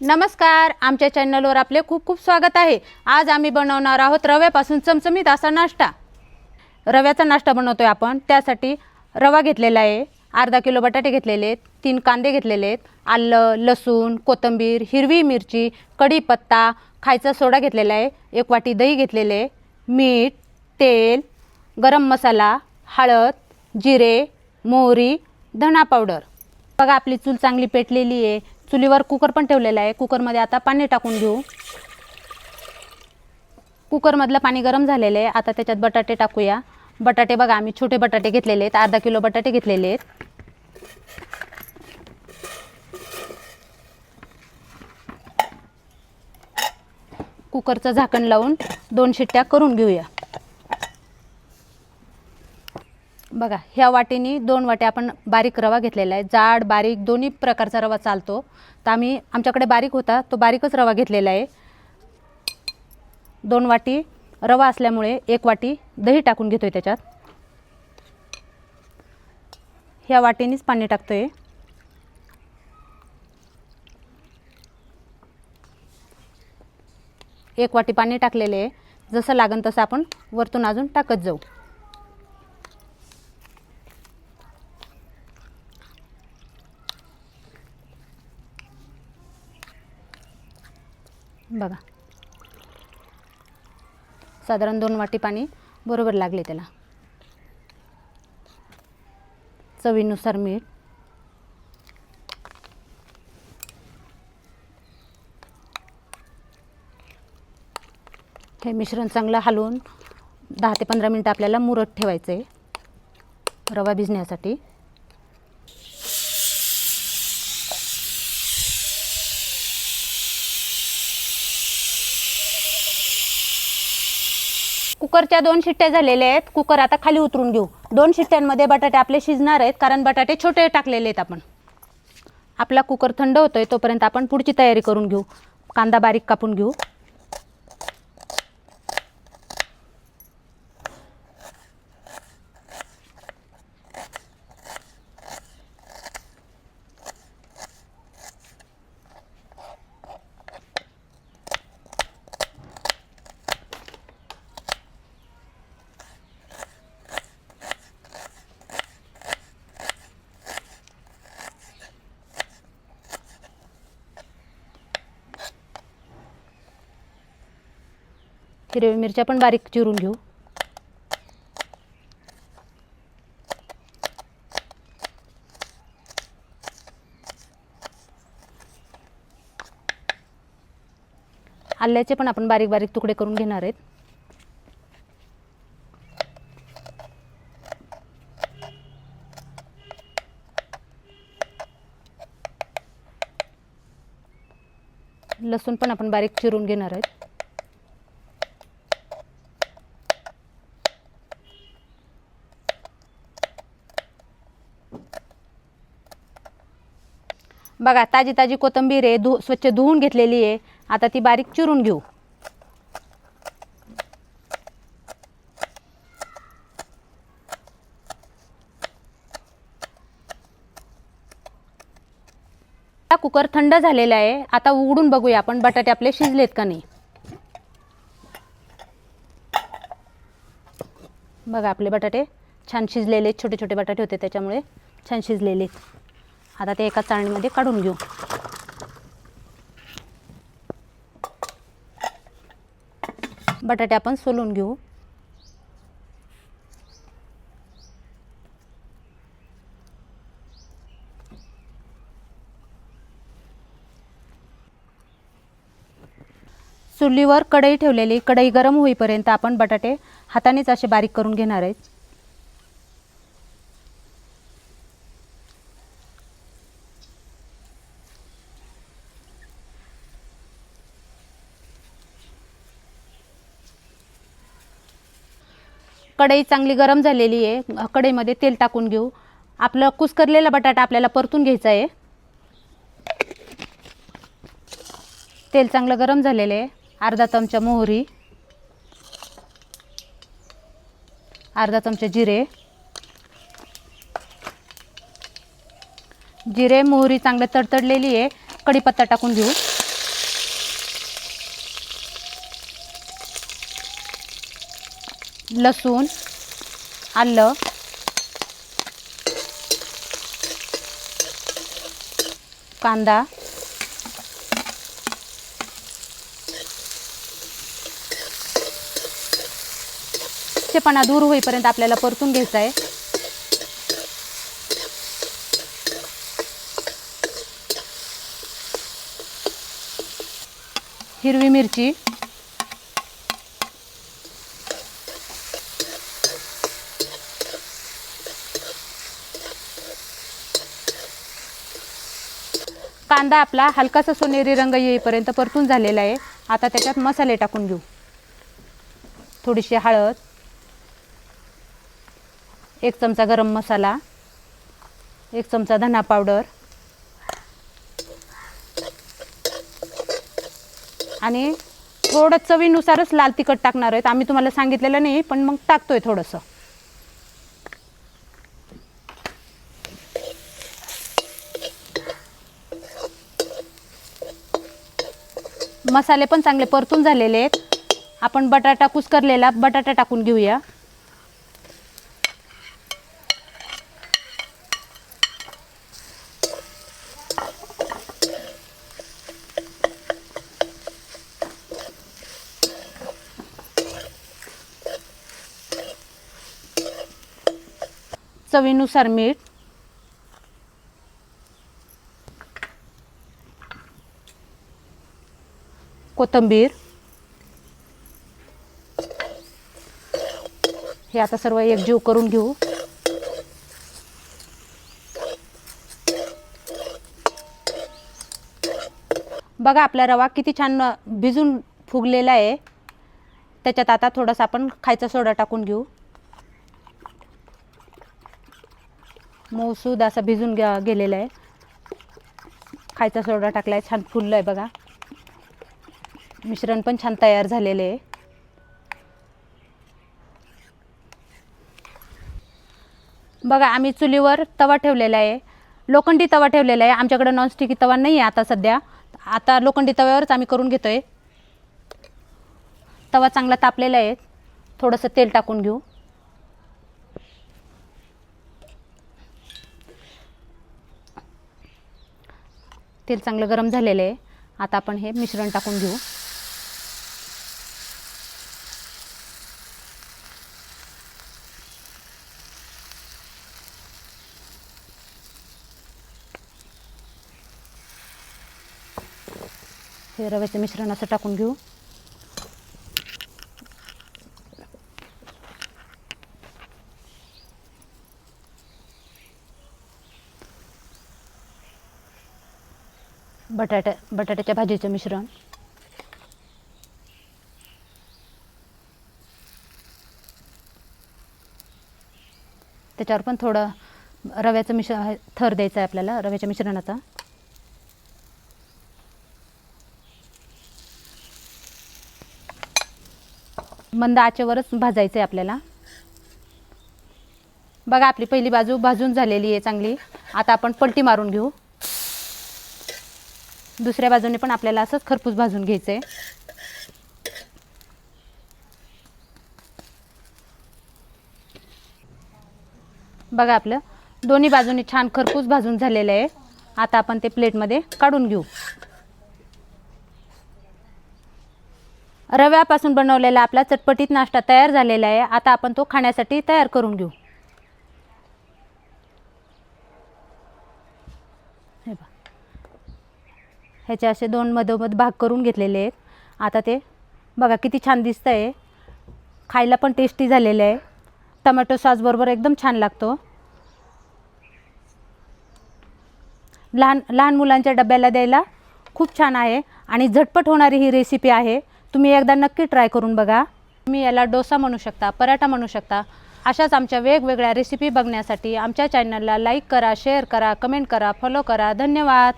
नमस्कार आमच्या चॅनलवर आपले खूप खूप स्वागत आहे. आज आम्ही बनवणार आहोत रव्यापासून चमचमीत असा नाश्ता. रव्याचा नाश्ता आहे आपण. त्यासाठी रवा घेतलेला आहे अर्धा किलो बटाटे घेतलेले आहेत तीन कांदे घेतलेले आहेत आलं लसूण कोथिंबीर हिरवी मिरची कढीपत्ता खायचा सोडा घेतलेला आहे एक वाटी दही घेतलेले आहे मीठ तेल गरम मसाला हळद जिरे मोहरी धणा पावडर. बघा आपली चूल चांगली पेटलेली आहे. चुलीवर कुकर पण ठेवलेला आहे. कुकरमध्ये आता पाणी टाकून घेऊ. कुकरमधलं पाणी गरम झालेलं आहे. आता त्याच्यात बटाटे टाकूया. बटाटे बघा आम्ही छोटे बटाटे घेतलेले आहेत. अर्धा किलो बटाटे घेतलेले आहेत. कुकरचं झाकण लावून दोन शिट्ट्या करून घेऊया. बघा ह्या वाटीनी दोन वाटे आपण बारीक रवा घेतलेला आहे. जाड बारीक दोन्ही प्रकारचा रवा चालतो. तर आम्ही आमच्याकडे बारीक होता तो बारीकच रवा घेतलेला आहे. दोन वाटी रवा असल्यामुळे एक वाटी दही टाकून घेतो आहे त्याच्यात. ह्या वाटीनीच पाणी टाकतो आहे एक वाटी पाणी टाकलेले आहे. जसं लागन तसं आपण वरतून अजून टाकत जाऊ. बघा. साधारण दोन वाटी पाणी बरोबर लागले त्याला. चवीनुसार मीठ. हे मिश्रण चांगलं हलवून दहा ते पंधरा मिनटं आपल्याला मुरत ठेवायचं आहे रवा भिजण्यासाठी. कुकरच्या दोन शिट्ट्या झालेल्या आहेत. कुकर आता खाली उतरून घेऊ. दोन शिट्ट्यांमध्ये बटाटे आपले शिजणार आहेत कारण बटाटे छोटे टाकलेले आहेत आपण. आपला कुकर थंड होतोय तोपर्यंत आपण पुढची तयारी करून घेऊ. कांदा बारीक कापून घेऊ. हिरव्या मिरच्या पण बारीक चिरून घेऊ. आल्याचे पण आपण बारीक बारीक तुकडे करून घेणार आहेत. लसूण पण आपण बारीक चिरून घेणार आहेत. बघा ताजी ताजी कोथिंबीर आहे धु स्वच्छ धुवून घेतलेली आहे. आता ती बारीक चिरून घेऊ. कुकर थंड झालेला आहे. आता उघडून बघूया आपण बटाटे आपले शिजलेत का नाही. बघा आपले बटाटे छान शिजलेले छोटे छोटे बटाटे होते त्याच्यामुळे छान शिजलेले आता ते एका चाळणीमध्ये काढून घेऊ. बटाटे आपण सोलून घेऊ. चुलीवर कढई ठेवलेली कढई गरम होईपर्यंत आपण बटाटे हातानेच असे बारीक करून घेणार आहेत. कढई चांगली गरम झालेली आहे. कढईमध्ये तेल टाकून घेऊ. आपलं कुस्करलेला बटाटा आपल्याला परतून घ्यायचा आहे. तेल चांगलं गरम झालेलं आहे. अर्धा चमचा मोहरी. अर्धा चमचा जिरे. जिरे मोहरी चांगलं तडतडलेली आहे. कढीपत्ता टाकून घेऊ. लसूण आलं. कांदा. कच्चेपणा दूर होईपर्यंत आपल्याला परतून घ्यायचा आहे. हिरवी मिरची. कांदा आपला हलकासा सोनेरी रंग येईपर्यंत परतून झालेला आहे. आता त्याच्यात मसाले टाकून घेऊ. थोडीशी हळद एक चमचा गरम मसाला एक चमचा धना पावडर आणि थोडं चवीनुसारच लाल तिखट टाकणार आहेत. आम्ही तुम्हाला सांगितलेलं नाही पण मग टाकतोय थोडंसं. मसाले पण चांगले परतून झालेले आहेत. आपण बटाटा कुस्करलेला बटाटा टाकून घेऊया. चवीनुसार मीठ. कोथिंबीर. हे आता सर्व एकजीव करून घेऊ. बघा आपला रवा किती छान भिजून फुगलेला आहे. त्याच्यात आता थोडासा आपण खायचा सोडा टाकून घेऊ. मऊसूद असा भिजून गेलेला आहे. खायचा सोडा टाकला आहे छान फुललं आहे बघा. मिश्रण पण छान तयार झालेले आहे. बघा आम्ही चुलीवर तवा ठेवलेला आहे. लोखंडी तवा ठेवलेला आहे. आमच्याकडे नॉनस्टिकी तवा नाही आहे आता सध्या. आता लोखंडी तव्यावरच आम्ही करून घेतो आहे तवा चांगला तापलेला आहे. थोडंसं तेल टाकून घेऊ. तेल चांगलं गरम झालेलं आहे. आता आपण हे मिश्रण टाकून घेऊ. हे रव्याचं मिश्रण असं टाकून घेऊ. बटाट्या बटाट्याच्या भाजीचं मिश्रण. त्याच्यावर पण थोडं रव्याचं मिश्र थर द्यायचा आहे आपल्याला रव्याच्या मिश्रणाचा. मंद आचेवरच भाजायचं आहे आपल्याला. बघा आपली पहिली बाजू भाजून झालेली आहे चांगली. आता आपण पलटी मारून घेऊ. दुसऱ्या बाजूने पण आपल्याला असंच खरपूस भाजून घ्यायचं आहे बघा आपलं दोन्ही बाजूनी छान खरपूस भाजून झालेलं आहे. आता आपण ते प्लेटमध्ये काढून घेऊ. रव्यापासून बनवलेला आपला चटपटीत नाश्ता तयार झालेला आहे. आता आपण तो खाण्यासाठी तयार करून घेऊ. हे बघ. ह्याचे असे दोन मधोमध भाग करून घेतलेले आहेत. आता ते बघा किती छान दिसतं आहे खायला पण टेस्टी झालेलं आहे. टमॅटो सॉसबरोबर एकदम छान लागतो. लहान लहान मुलांच्या डब्याला द्यायला खूप छान आहे आणि झटपट होणारी ही रेसिपी आहे. तुम्ही एकदा नक्की ट्राय करून बघा. तुम्ही याला डोसा म्हणू शकता पराठा म्हणू शकता. अशाच आमच्या वेगवेगळ्या रेसिपी बघण्यासाठी आमच्या चॅनलला लाईक करा शेअर करा कमेंट करा फॉलो करा. धन्यवाद.